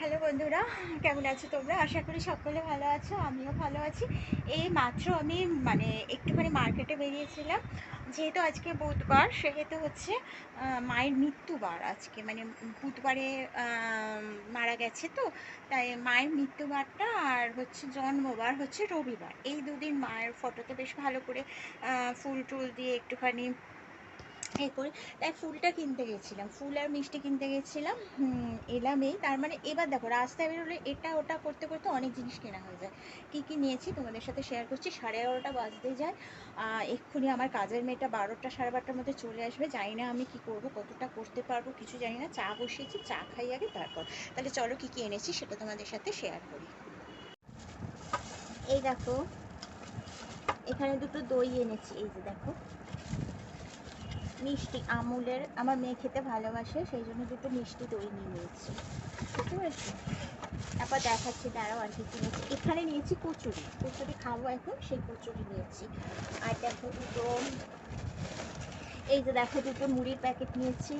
Hello বন্ধুরা, কেমন আছো তোমরা? আশা করি সকলে ভালো আছো, আমিও ভালো আছি। এই মাত্র আমি মানে একটুখানি মার্কেটে বেরিয়েছিলাম। যেহেতু আজকে বুধবার, সেহেতু হচ্ছে মায়ের মৃত্যুবার আজকে। মানে বুধবারে মারা গেছে তো, তাই মায়ের মৃত্যুবারটা আর হচ্ছে জন্মবার হচ্ছে রবিবার। এই দুদিন মায়ের ফটোতে বেশ ভালো করে ফুল টুল দিয়ে একটুখানি এ করে। তাই ফুলটা কিনতে গেছিলাম। ফুল আর মিষ্টি কিনতে গেছিলাম। হুম, এলাম এই তার মানে এবার দেখো রাস্তায় বেরোলে এটা ওটা করতে করতে অনেক জিনিস কেনা হয়ে যায়। কী কী নিয়েছি তোমাদের সাথে শেয়ার করছি। সাড়ে এগারোটা বাজতে যায়। এক্ষুনি আমার কাজের মেয়েটা বারোটা সাড়ে বারোটার মধ্যে চলে আসবে। জানি না আমি কি করব কতটা করতে পারব কিছু জানি না। চা বসিয়েছি চা খাই আগে তারপর। তাহলে চলো কী কী এনেছি সেটা তোমাদের সাথে শেয়ার করি। এই দেখো এখানে দুটো দই এনেছি। এই যে দেখো। মিষ্টি আমুলের, আমার মেয়ে খেতে ভালোবাসে, সেই জন্য দুটো মিষ্টি দই নিয়ে নিয়েছি। বুঝতে পেরেছি? তারপর দেখাচ্ছি, দাঁড়াও, আর কি কিনেছি। এখানে নিয়েছি কচুরি। কচুরি খাব এখন, সেই কচুরি নিয়েছি। আর দেখো দুটো, এই যে দেখো দুটো মুড়ির প্যাকেট নিয়েছি।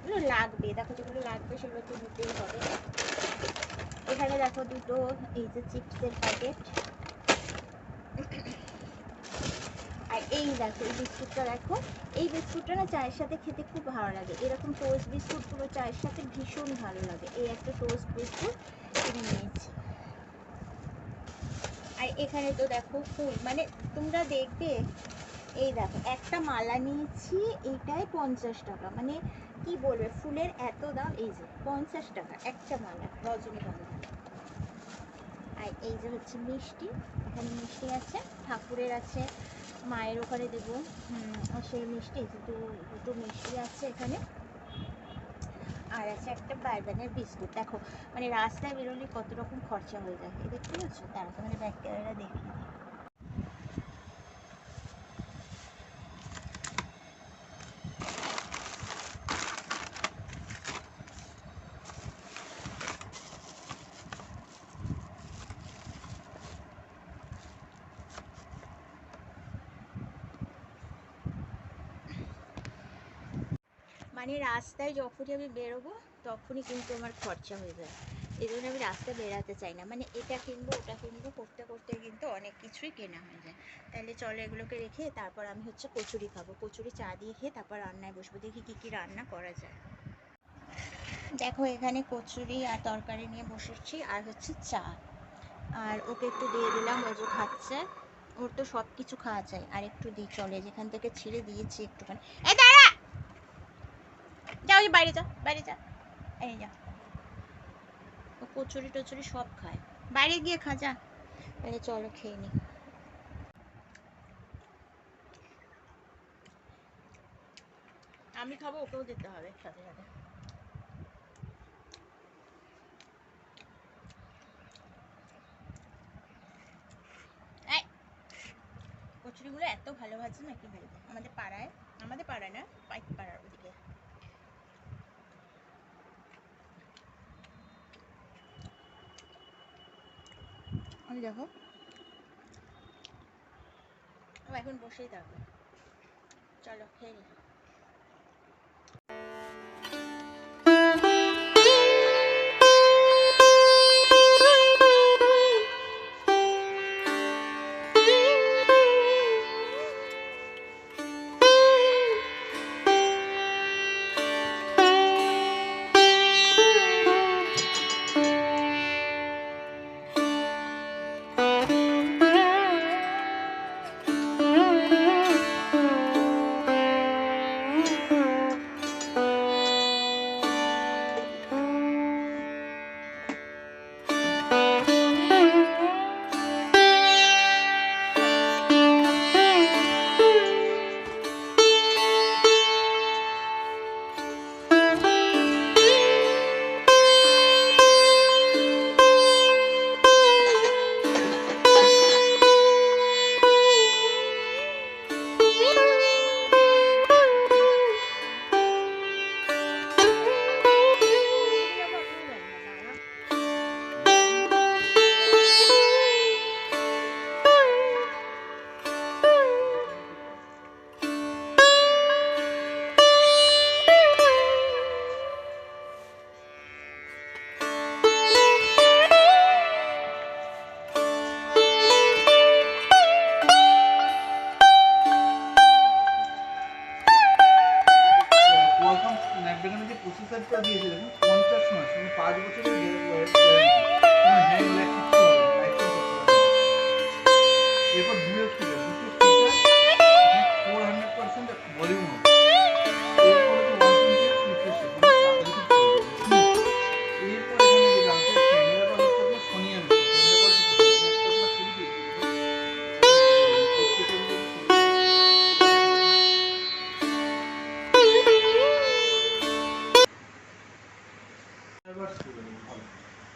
এগুলো লাগবে, দেখো যেগুলো লাগবে সেগুলো তো নিতেই হবে। এখানে দেখো দুটো, এই যে চিপসের প্যাকেট। আর এই দেখো, এই বিস্কুটটা দেখো। এই বিস্কুটটা না চায়ের সাথে খেতে খুব ভালো লাগে। এরকম টোস্ট বিস্কুট পুরো চায়ের সাথে ভীষণ ভালো লাগে। এই একটা টোস্ট বিস্কুট কিনে নিয়েছি। আর এখানে তো দেখো ফুল মানে তোমরা দেখবে, এই দেখো, একটা মালা নিয়েছি এইটাই পঞ্চাশ টাকা। মানে কি বলবে, ফুলের এত দাম, এই যে পঞ্চাশ টাকা, একটা মালা, রজনীগন্ধা। আর এই যে হচ্ছে মিষ্টি, এখানে মিষ্টি আছে, ঠাকুরের আছে মায়ের ওখানে দেবো। আসলে মিষ্টি, দুটো দুটো মিষ্টি আছে এখানে। আর আছে একটা বারবানের বিস্কুট। দেখো মানে রাস্তায় বেরোলে কত রকম খরচা হয়ে যায়। দেখতে পাচ্ছ? তারা তোমাদের ব্যাগ ক্যামেরা দেখিয়ে মানে রাস্তায় যখনই আমি বেরোবো, তখনই কিন্তু আমার খরচা হয়ে যায়। এই জন্য আমি রাস্তায় বেরাতে চাই না। মানে এটা কিনবো, ওটা কিনবো, করতে করতে কিন্তু অনেক কিছুই কেনা হয়ে যায়। তাহলে চলো এগুলোকে রেখে তারপর আমি হচ্ছে কচুরি খাব। কচুরি চা দিয়ে খেয়ে তারপর রান্নায় বসবো। দেখি কী কী রান্না করা যায়। দেখো, এখানে কচুরি আর তরকারি নিয়ে বসেছি আর হচ্ছে চা। আর ওকে একটু দিয়ে দিলাম, ও যে খাচ্ছে, ওর তো সব কিছু খাওয়া যায়। আর একটু দিই, চলে, যেখান থেকে ছিঁড়ে দিয়েছি একটুখানি। এই দাঁড়া! যাও ওই বাইরে যা বাইরে যা। এই যা। ও কচুরি টচুরি সব খায়। বাইরে গিয়ে খা যা। তাহলে চলো খেয়ে নি। আমি খাব ওকেও দিতে হবে সাথে সাথে। এই, কচুরিগুলো এত ভালো ভাজছে না কি বলব আমাদের পাড়ায় আমাদের পাড়ায় না পাইক পাড়ার ওদিকে। আমি দেখো। এখন বসেই থাকবে। চলো খেয়ে নি।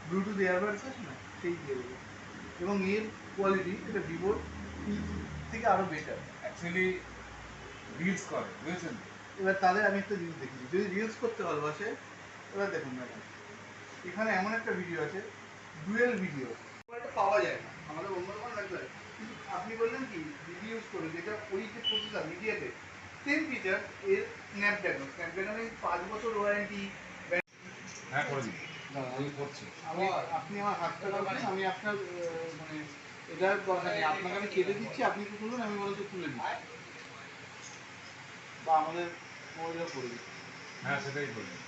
ব্লুটুথ এয়ারবাডস আছে না? সেই দিয়ে দেবো। এবং এর কোয়ালিটি এটা ভিভোর থেকে আরও বেটার অ্যাকচুয়ালি রিলস করে বুঝেছেন? এবার তাদের আমি একটা জিনিস দেখেছি যদি রিলস করতে ভালোবাসে এবার দেখুন ম্যাডাম এখানে এমন একটা ভিডিও আছে ডুয়েল ভিডিও একটা পাওয়া যায় না আমাদের অন্য রকম হয় কিন্তু আপনি বললেন কি ভিডিও ইউজ করে যেটা ওই যে প্রসেসর মিডিয়াতে সেম ফিচার এর স্ন্যাপড্রাগন স্ন্যাপড্রাগনে পাঁচ বছর ওয়ারেন্টি হ্যাঁ করে দিন। আমি করছি। আমি আপনি আমার হাতটা রাখবেন আমি আপনার মানে এটা দরকার নেই আপনাকে আমি কেটে দিচ্ছি আপনি কি তুলুন আমি বলতে তুলে দিচ্ছি বা আমাদের মহিলা করবে হ্যাঁ সেটাই করবেন